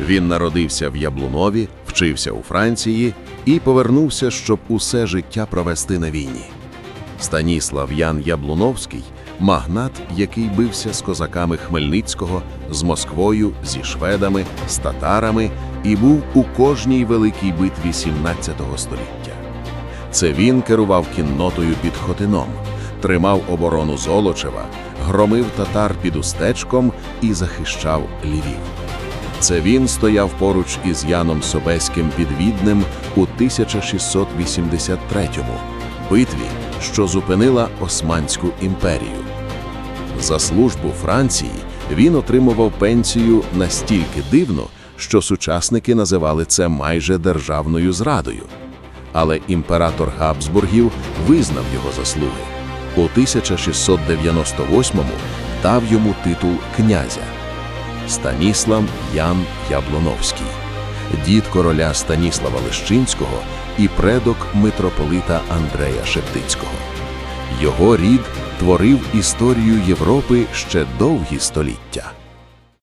Він народився в Яблунові, вчився у Франції і повернувся, щоб усе життя провести на війні. Станіслав Ян Яблуновський магнат, який бився з козаками Хмельницького, з Москвою, зі шведами, з татарами і був у кожній великій битві 17 століття. Це він керував кіннотою під Хотином, тримав оборону Золочева, громив татар під Устечком і захищав Львів. Це він стояв поруч із Яном Собеським під Віднем у 1683-му битві, що зупинила Османську імперію. За службу Франції він отримував пенсію настільки дивно, що сучасники називали це майже державною зрадою. Але імператор Габсбургів визнав його заслуги. У 1698-му дав йому титул князя. Станіслав Ян Яблоновський, дід короля Станіслава Лещинського і предок митрополита Андрея Шептицького. Його рід творив історію Європи ще довгі століття.